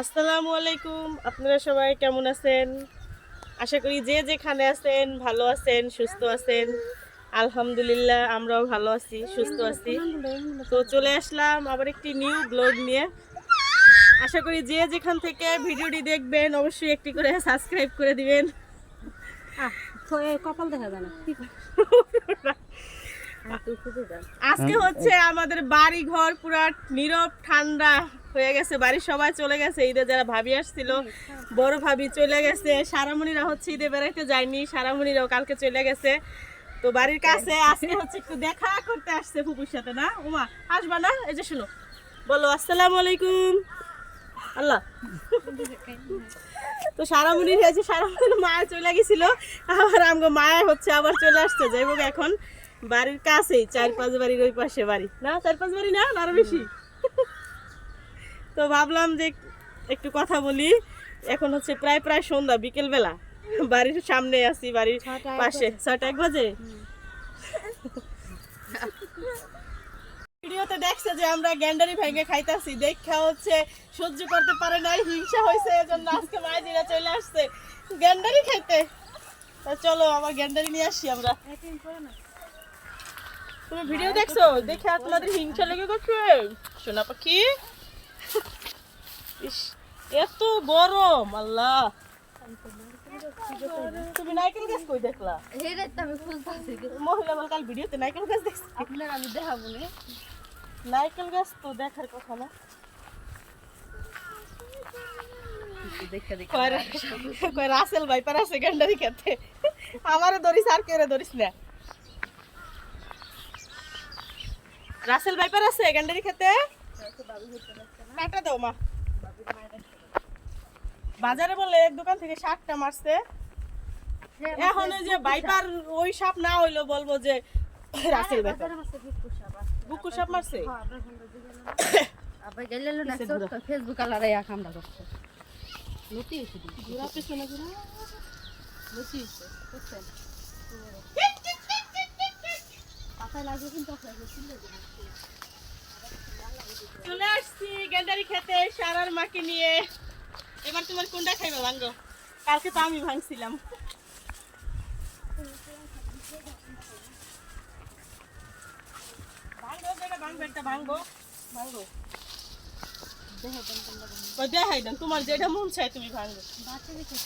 আসসালামু আলাইকুম। আপনারা সবাই কেমন আছেন? আশা করি যে যেখানে আছেন ভালো আছেন সুস্থ আছেন। আলহামদুলিল্লাহ আমরাও ভালো আছি সুস্থ আছি। তো চলে আসলাম আবার একটি নিউ ব্লগ নিয়ে। আশা করি যে যেখান থেকে ভিডিওটি দেখবেন অবশ্যই একটি করে সাবস্ক্রাইব করে দিবেন। কপাল দেখা যায় না। আজকে হচ্ছে আমাদের বাড়ি ঘর পুরা নীরব, ঠান্ডা হয়ে গেছে, বাড়ির সবাই চলে গেছে, ঈদে যারা ভাবি আসছিল, বড় ভাবি চলে গেছে, সারামণিরা হচ্ছে ঈদে বেড়াইতে যায়নি, সারামণিরাও কালকে চলে গেছে। তো বাড়ির কাছে আজকে হচ্ছে একটু দেখা করতে আসছে ফুপুর সাথে, না? ওমা আসবা না? এই যে শুনো, বলো, আসসালামু আলাইকুম। আল্লাহ। তো সারামণির হয়েছে সারামণির মায়া চলে গেছিল, আবার আমগো মায়া হচ্ছে আবার চলে আসছে যাইব এখন। বাড়ির কাছেই চার পাঁচ বাড়ির ওই পাশে বাড়ি। না চার পাঁচ বাড়ি না আরও বেশি। তো ভাবলাম যে একটু কথা বলি। এখন হচ্ছে প্রায় প্রায় সন্ধ্যা বিকেল বেলা বাড়ির সামনে আছি বাড়ির ছটা পাশে। ছয়টা এক বাজে? ভিডিওতে দেখছে যে আমরা গ্যান্ডারি ভেঙে খাইতাছি। দেখা হচ্ছে সহ্য করতে পারে নাই হিংসা হয়েছে এজন্য আজকে মায়েরা চলে আসছে। গ্যান্ডারি খাইতে। তা চলো আবার গ্যান্ডারি নিয়ে আসি আমরা। তুমি ভিডিও দেখছ দেখে আর তোমাদের হিংসা লেগে গেছে সোনা পাখি ইস, এত গরম আল্লাহ তুমি নাইকেল গাছ কই দেখলা এই রে তো আমি খুলতাছি। মহিলা বল কাল ভিডিওতে নাইকেল গাছ দেখছি আপনার আমি দেখাবো নে। নাইকেল গাছ তো দেখার কথা না দেখে দেখে। কয় রা- কয় রাসেল ভাইপার আছে গেন্ডারি খেতে আমারও ধরিস আর কেউ ধরিস না রাসেল ভাইপার আছে গেন্ডারি খেতে? একটা দাও মা। বাজারে বলে এক দোকান থেকে ষাটটা মারছে। এখন ওই যে ভাইপার ওই সাপ না হইল বলব যে রাসেল ভাইপার। বুকু সাপ মারছে? আবার গেলে না ফেসবুক আলারে আমরা করছে লুটি। ঘোরা পেছনে ঘোরা লুটি চলে আসছি গেন্ডারি খেতে সারার মাকে নিয়ে। এবার তোমার কোনটা খাইবে ভাঙ্গো? কালকে তো আমি ভাঙছিলাম। ভাঙ্গো যেটা ভাঙবে ভাঙ্গো ভাঙ্গো তোমরা দেন। ওই দেখাই দেন তোমার যেটা মন চায় তুমি ভাঙ্গো বাচ্চা দেখে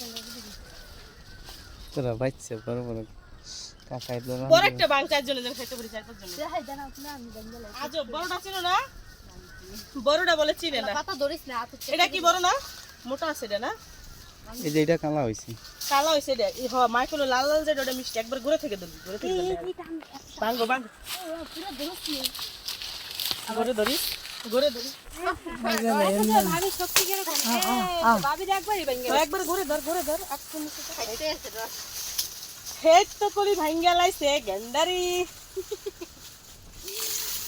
চলে বাচ্চা বড় বড় কাকাই তোরা বড় একটা ভাঙটার জন্য যেন খাইতে পারি চার পাঁচ জন্য দেখাই দেন আপনি, আমি দেন বলে। আজও বড়টা ছিল না? বড়টা বলে চিনে না। পাতা ধরিস না, এটা কি বড় না? মোটা আছে এটা না? এই যে এটা কালা হয়েছে কালো হয়েছে এটা। ই হ মাইকেল লাল লাল যেটা ওটা মিষ্টি। একবার ঘুরে থেকে ধরবি ঘুরে থেকে ধরবি। এইটা আমি একটা- ভাঙ্গো ভাঙ্গো ও, পুরো ধরছি। ঘুরে ধরিস ঘুরে ধরিস। ভাবি শক্তি কীরকম? ভাবি একবারই একবার ঘুরে ধর ঘুরে ধর। আর তুমি খাইতে আছে রস। হেড তো কলি ভাঙ্গা লাইছে গেন্ডারি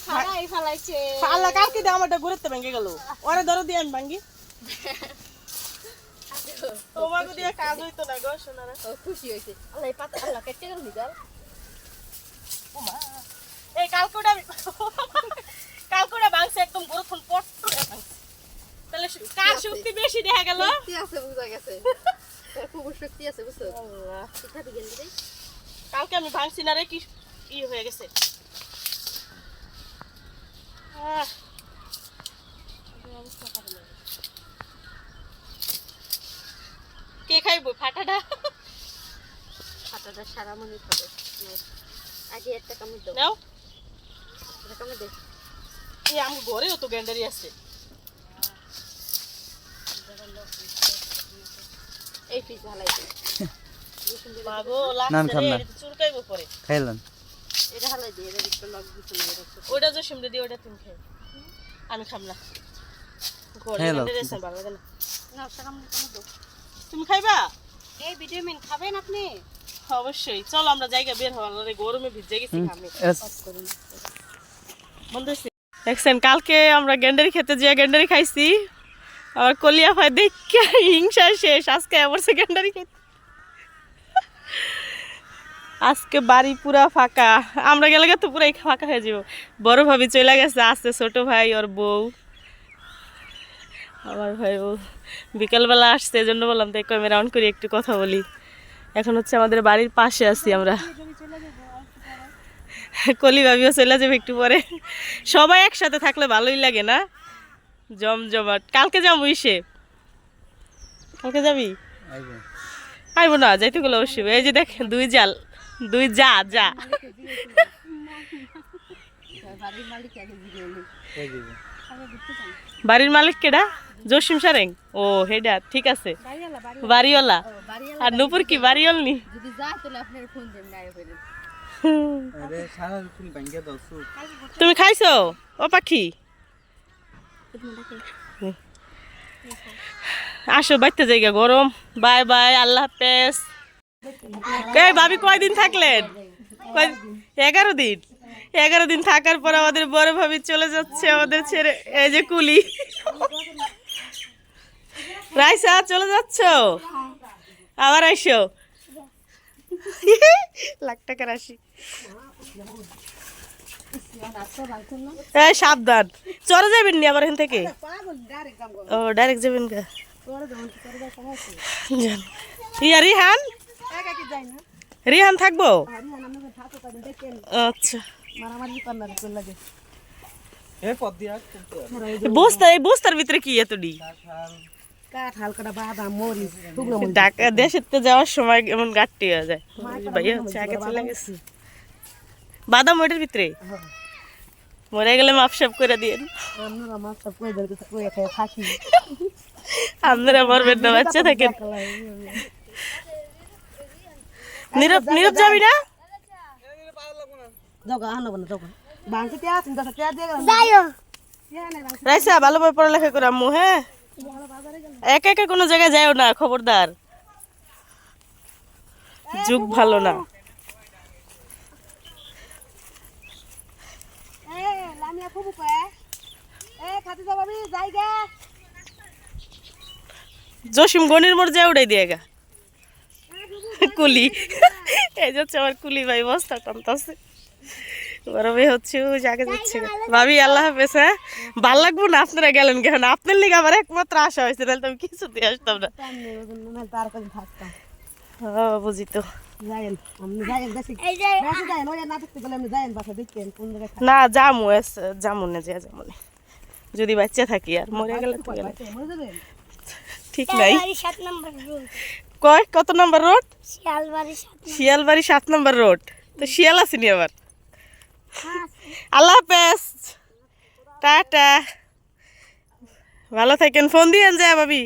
ফাড়াই ফালাইছে। আল্লাহ কালকে দে আমারটা ঘুরেতে ভেঙে গেল। ওরে ধরো দিয়ে আমি ভাঙ্গি। তোমাকে দিয়ে কাজ হইতো না গো সোনারা ও, খুশি হয়েছে আল্লাহ এই পাতা আল্লাহ কেটে গেল নিজাল ওমা। এই কালকুটা কালকুটা ভাঙছে একদম গরুক্ষণ পট তাহলে কার শক্তি বেশি দেখা গেল? আছে? বুঝা গেছে। তোর খুব শক্তি আছে বুঝছ? আল্লাহ। পিঠা দিয়ে গেলি কালকে আমি ভাঙছি না রে কি ই হয়ে গেছে। আহ। কে খাইব ফাটাটা? পাতাটা সারা মনে খাবে। আগে একটা কামড় দাও। নাও। একটা কামড় দে। এই আমার ঘরেও তো গ্যান্ডারি আছে। এই পিস চুলকাইবো পরে। খাইলাম এটা হালাই এটা একটু লগ দিতে যে সিমড়ে দিয়ে তুমি খাই আমি খাম না। ঘরে হ্যালো। ভালো লাগে না না একটা কামড় কামড় তুমি খাইবা? এই ভিটামিন খাবেন আপনি? অবশ্যই। চলো আমরা জায়গা বের হওয়ার গরমে ভিজে গেছি আমি করুন। বন্ধ দেখছেন কালকে আমরা গ্যান্ডারি খেতে যেয়ে গ্যান্ডারি খাইছি। আবার কলিয়া ভাই দেখে হিংসা শেষ। আজকে আবার সেকেন্ডারি আজকে বাড়ি পুরা ফাঁকা। আমরা গেলে তো পুরাই ফাঁকা হয়ে যাব। বড় ভাবি চলে গেছে, আসছে ছোট ভাই, ওর বউ। আমার ভাই ও বিকালবেলা আসছে জন্য বললাম তাই ক্যামেরা অন করে, একটু কথা বলি। এখন হচ্ছে আমাদের বাড়ির পাশে আছি আমরা। কলি ভাবিও চলে যাবে একটু পরে। সবাই একসাথে থাকলে ভালোই লাগে না? জমজমাট। কালকে যাব ইসে। কালকে যাবি? আইবো। না যাইতে গেলে অবশ্যই এই যে দেখ দুই জাল দুই যা যা। বাড়ির মালিক কেডা? জসিম সারেং? ও হেডা ঠিক আছে। বাড়িওয়ালা। আর নুপুর কি বাড়িওয়াল নি? যদি যায় তাহলে আপনার ফোন দেন গায়ে ফেরেন আরে সারা তুমি ভাঙ্গা দাও তুমি খাইছো? ও পাখি। আসো বাইতে জায়গা গরম। বাই বাই, আল্লাহ হাফেজ। এই ভাবি কয়দিন থাকলেন? এগারো দিন। এগারো দিন থাকার পর আমাদের বড় ভাবি চলে যাচ্ছে আমাদের ছেড়ে, এই যে কুলি। রাইসা, চলে যাচ্ছ? আবার আইসো। লাখ টাকা রাশি সাবধান। চলে যাবেন নি আবার এখান থেকে? ও ডাইরেক্ট যাবেন রিহান? রিহান থাকব? আচ্ছা। বস্তার ভিতরে কি এতডি ঢাকা যাওয়ার সময় এমন গাট্টি হয়ে যায়। ভাইয়া হচ্ছে আগে চলে গেছে। বাদাম ওইটার ভিতরে? মরে গেলে মাপসাপ করে দিয়ে আপনারা মরবেন না বাচ্চা থাকেন। নীরব নীরব যাবি না? রাইসা ভালোভাবে পড়ালেখা করে আম্মু হ্যাঁ? একা একা কোনো জায়গায় যাও না খবরদার। যুগ ভালো না। জসিম গনির মোড় যায় উড়াই দিয়ে গা। কুলি। এই যাচ্ছে আমার কুলি ভাই বস্তা টানতাছে গরমে হচ্ছে জাগে যাচ্ছে ভাবি, আল্লাহ হাফেজ হ্যাঁ? ভালো লাগবো না? আপনারা গেলেন কেন? আপনার লিগে আমার একমাত্র আশা হয়েছে, নাহলে তো আমি কিছু দিয়ে আসতাম না। হ্যাঁ বুঝি তো। না জামু জামু না যা না। যদি বাচ্চা থাকি আর মরে গেলে। ঠিক নাই। কয়? কত নম্বর রোড? শিয়ালবাড়ি সাত নম্বর। রোড। তো শিয়াল আসেনি আবার? আল্লাহ হাফেজ। টাটা। ভালো থাকেন। ফোন দিয়ে যায় ভাবি।